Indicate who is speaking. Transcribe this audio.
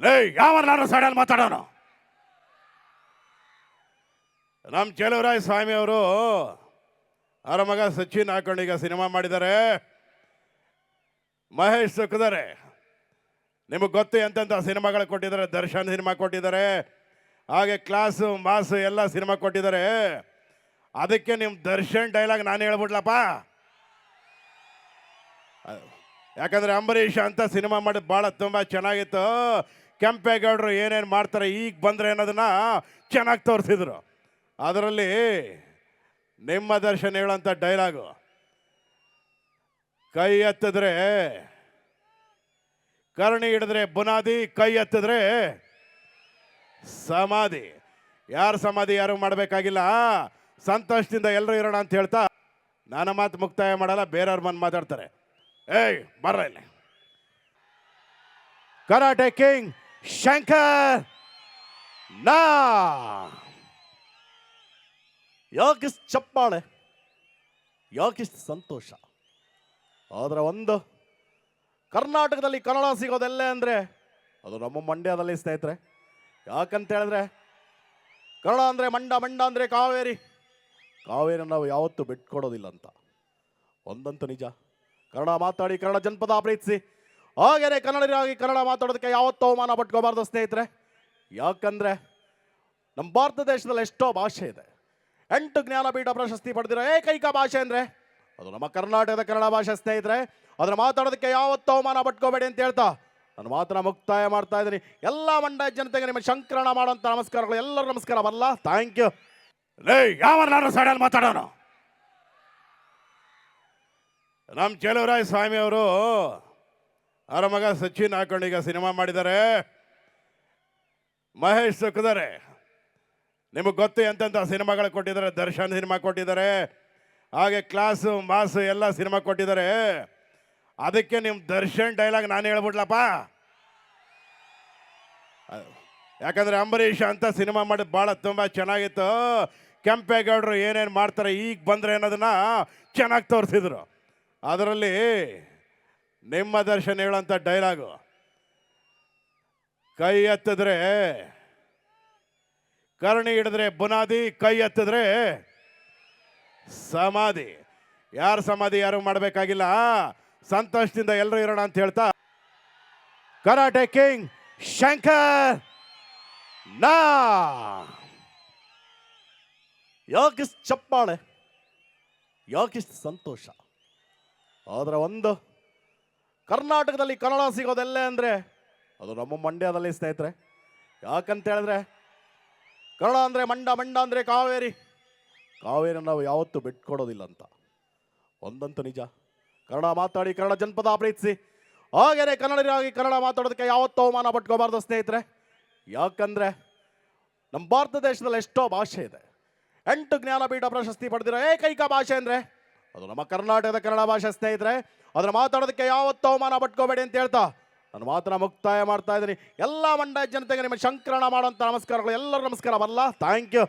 Speaker 1: ಲೇ ಯಾವನ್ನಾರು ಸೈಡಲ್ಲಿ ಮಾತಾಡೋನು. ನಮ್ಮ ಚಲುವರಾಯ ಸ್ವಾಮಿ ಅವರು ಅವರ ಮಗ ಸಚಿನ್ ಹಾಕೊಂಡು ಈಗ ಸಿನಿಮಾ ಮಾಡಿದ್ದಾರೆ. ಮಹೇಶ್ ಸುಖದಾರೆ ನಿಮಗೆ ಗೊತ್ತು ಎಂತೆಂಥ ಸಿನಿಮಾಗಳು ಕೊಟ್ಟಿದ್ದಾರೆ? ದರ್ಶನ್ ಸಿನಿಮಾ ಕೊಟ್ಟಿದ್ದಾರೆ. ಹಾಗೆ ಕ್ಲಾಸು, ಮಾಸು ಎಲ್ಲ ಸಿನಿಮಾ ಕೊಟ್ಟಿದ್ದಾರೆ. ಅದಕ್ಕೆ ನಿಮ್ಮ ದರ್ಶನ್ ಡೈಲಾಗ್ ನಾನು ಹೇಳ್ಬಿಡ್ಲಪ್ಪ. ಯಾಕಂದರೆ ಅಂಬರೀಷ್ ಅಂತ ಸಿನಿಮಾ ಮಾಡಿದ್ ಭಾಳ ತುಂಬ ಚೆನ್ನಾಗಿತ್ತು. ಕೆಂಪೇಗೌಡರು ಏನೇನು ಮಾಡ್ತಾರೆ ಈಗ ಬಂದ್ರೆ ಅನ್ನೋದನ್ನ ಚೆನ್ನಾಗಿ ತೋರಿಸಿದ್ರು. ಅದರಲ್ಲಿ ನಿಮ್ಮ ದರ್ಶನ ಹೇಳೋಂಥ ಡೈಲಾಗು. ಕೈ ಎತ್ತಿದ್ರೆ ಕರ್ಣಿ ಹಿಡಿದ್ರೆ ಬುನಾದಿ, ಕೈ ಎತ್ತಿದ್ರೆ ಸಮಾಧಿ. ಯಾರು ಸಮಾಧಿ ಯಾರು ಮಾಡಬೇಕಾಗಿಲ್ಲ. ಸಂತೋಷದಿಂದ ಎಲ್ಲರೂ ಇರೋಣ ಅಂತ ಹೇಳ್ತಾ ನನ್ನ ಮಾತು ಮುಕ್ತಾಯ ಮಾಡಲ್ಲ, ಬೇರೆಯವ್ರ ಬಂದು ಮಾತಾಡ್ತಾರೆ. ಏಯ್, ಬರ್ರ ಇಲ್ಲಿ. ಕರಾಟೆ ಕಿಂಗ್ ಶಂಕರ್ ನಾ.
Speaker 2: ಯಾಕಿಷ್ಟು ಚಪ್ಪಾಳೆ. ಯಾಕಿಷ್ಟು ಸಂತೋಷ. ಆದರೆ ಒಂದು, ಕರ್ನಾಟಕದಲ್ಲಿ ಕನ್ನಡ ಸಿಗೋದೆಲ್ಲೇ ಅಂದರೆ ಅದು ನಮ್ಮ ಮಂಡ್ಯದಲ್ಲಿ ಸ್ನೇಹಿತರೆ. ಯಾಕಂತ ಹೇಳಿದ್ರೆ ಕನ್ನಡ ಅಂದರೆ ಮಂಡ ಮಂಡ ಅಂದರೆ ಕಾವೇರಿ. ಕಾವೇರಿ ನಾವು ಯಾವತ್ತೂ ಬಿಟ್ಕೊಡೋದಿಲ್ಲ ಅಂತ. ಒಂದಂತೂ ನಿಜ. ಕನ್ನಡ ಮಾತಾಡಿ, ಕನ್ನಡ ಜನಪದ ಪ್ರೀತಿಸಿ ಹಾಗೇನೆ ಕನ್ನಡರಾಗಿ ಕನ್ನಡ ಮಾತಾಡೋದಕ್ಕೆ ಯಾವತ್ತೂ ಅವಮಾನ ಪಟ್ಕೋಬಾರ್ದು ಸ್ನೇಹಿತರೆ. ಯಾಕಂದರೆ ನಮ್ಮ ಭಾರತ ದೇಶದಲ್ಲಿ ಎಷ್ಟೋ ಭಾಷೆ ಇದೆ. ಎಂಟು ಜ್ಞಾನಪೀಠ ಪ್ರಶಸ್ತಿ ಪಡೆದಿರೋ ಏಕೈಕ ಭಾಷೆ ಅಂದರೆ ಅದು ನಮ್ಮ ಕರ್ನಾಟಕದ ಕನ್ನಡ ಭಾಷೆ ಸ್ನೇಹಿತರೆ. ಅದನ್ನು ಮಾತಾಡೋದಕ್ಕೆ ಯಾವತ್ತೂ ಅವಮಾನ ಪಟ್ಕೋಬೇಡಿ ಅಂತ ಹೇಳ್ತಾ ನಾನು ಮಾತ್ರ ಮುಕ್ತಾಯ ಮಾಡ್ತಾ ಇದ್ದೀನಿ. ಎಲ್ಲ ಮಂಡ್ಯ ಜನತೆಗೆ ನಿಮ್ಮ ಶಂಕರಣ ಮಾಡೋಂಥ ನಮಸ್ಕಾರಗಳು. ಎಲ್ಲರೂ ನಮಸ್ಕಾರ ಬರಲ್ಲ ಥ್ಯಾಂಕ್ ಯು
Speaker 1: ಲೇ ನಾನು ಸೈಡಲ್ಲಿ ಮಾತಾಡೋನು? ನಮ್ಮ ಚೇಲುವರಾಯ ಸ್ವಾಮಿ ಅವರು ಮಗ ಸಚಿನ್ ಹಾಕೊಂಡು ಈಗ ಸಿನಿಮಾ ಮಾಡಿದ್ದಾರೆ. ಮಹೇಶ್ ಸುಖದಾರೆ ನಿಮಗೆ ಗೊತ್ತು ಎಂತೆಂಥ ಸಿನಿಮಾಗಳು ಕೊಟ್ಟಿದ್ದಾರೆ, ದರ್ಶನ್ ಸಿನಿಮಾ ಕೊಟ್ಟಿದ್ದಾರೆ, ಹಾಗೆ ಕ್ಲಾಸು, ಮಾಸು ಎಲ್ಲ ಸಿನಿಮಾ ಕೊಟ್ಟಿದ್ದಾರೆ. ಅದಕ್ಕೆ ನಿಮ್ಮ ದರ್ಶನ್ ಡೈಲಾಗ್ ನಾನು ಹೇಳ್ಬಿಡ್ಲಪ್ಪ. ಯಾಕಂದರೆ ಯಾಕಂದ್ರೆ ಅಂಬರೀಷ್ ಅಂತ ಸಿನಿಮಾ ಮಾಡಿ ಭಾಳ ತುಂಬ ಚೆನ್ನಾಗಿತ್ತು. ಕೆಂಪೇಗೌಡರು ಏನೇನು ಮಾಡ್ತಾರೆ, ಈಗ ಬಂದರೆ ಅನ್ನೋದನ್ನು ಚೆನ್ನಾಗಿ ತೋರಿಸಿದ್ರು. ಅದರಲ್ಲಿ ನಿಮ್ಮ ದರ್ಶನ ಹೇಳೋಂಥ ಡೈಲಾಗು ಕೈ ಎತ್ತಿದ್ರೆ ಕರ್ಣಿ ಹಿಡಿದ್ರೆ ಬುನಾದಿ, ಕೈ ಎತ್ತಿದ್ರೆ ಸಮಾಧಿ. ಯಾರು ಸಮಾಧಿ, ಯಾರು ಮಾಡಬೇಕಾಗಿಲ್ಲ? ಸಂತೋಷದಿಂದ ಎಲ್ಲರೂ ಇರೋಣ ಅಂತ ಹೇಳ್ತಾ. ಕರಾಟೆ ಕಿಂಗ್ ಶಂಕರ್ ನಾ.
Speaker 2: ಯಾಕಿಸ್ ಚಪ್ಪಾಳೆ ಯಾಕಿಸ್ ಸಂತೋಷ. ಆದ್ರೆ ಒಂದು ಕರ್ನಾಟಕದಲ್ಲಿ ಕನ್ನಡ ಸಿಗೋದೆಲ್ಲೇ ಅಂದರೆ ಅದು ನಮ್ಮ ಮಂಡ್ಯದಲ್ಲಿ ಸ್ನೇಹಿತರೆ. ಯಾಕಂತ ಹೇಳಿದ್ರೆ ಕನ್ನಡ ಅಂದರೆ ಮಂಡ ಮಂಡ ಅಂದರೆ ಕಾವೇರಿ. ಕಾವೇರಿ ನಾವು ಯಾವತ್ತೂ ಬಿಟ್ಕೊಡೋದಿಲ್ಲ ಅಂತ. ಒಂದಂತೂ ನಿಜ. ಕನ್ನಡ ಮಾತಾಡಿ, ಕನ್ನಡ ಜನಪದ ಪ್ರೀತಿಸಿ. ಹಾಗೇನೆ ಕನ್ನಡರಾಗಿ ಕನ್ನಡ ಮಾತಾಡೋದಕ್ಕೆ ಯಾವತ್ತೂ ಅವಮಾನ ಪಟ್ಕೋಬಾರ್ದು ಸ್ನೇಹಿತರೆ. ಯಾಕಂದರೆ ನಮ್ಮ ಭಾರತ ದೇಶದಲ್ಲಿ ಎಷ್ಟೋ ಭಾಷೆ ಇದೆ. ಎಂಟು ಜ್ಞಾನಪೀಠ ಪ್ರಶಸ್ತಿ ಪಡೆದಿರೋ ಏಕೈಕ ಭಾಷೆ ಅಂದರೆ ಅದು ನಮ್ಮ ಕರ್ನಾಟಕದ ಕನ್ನಡ ಭಾಷೆ ಸ್ನೇಹಿತರೆ, ಅದನ್ನು ಮಾತಾಡೋದಕ್ಕೆ ಯಾವತ್ತೂ ಅವಮಾನ ಪಟ್ಕೋಬೇಡಿ ಅಂತ ಹೇಳ್ತಾ ನಾನು ಮಾತನ್ನ ಮುಕ್ತಾಯ ಮಾಡ್ತಾ ಇದ್ದೀನಿ. ಎಲ್ಲ ಮಂಡ್ಯ ಜನತೆಗೆ ನಿಮ್ಮ ಶಂಕರಣ ಮಾಡುವಂಥ ನಮಸ್ಕಾರಗಳು. ಎಲ್ಲರೂ ನಮಸ್ಕಾರ. ಬರಲ್ಲ ಥ್ಯಾಂಕ್ ಯು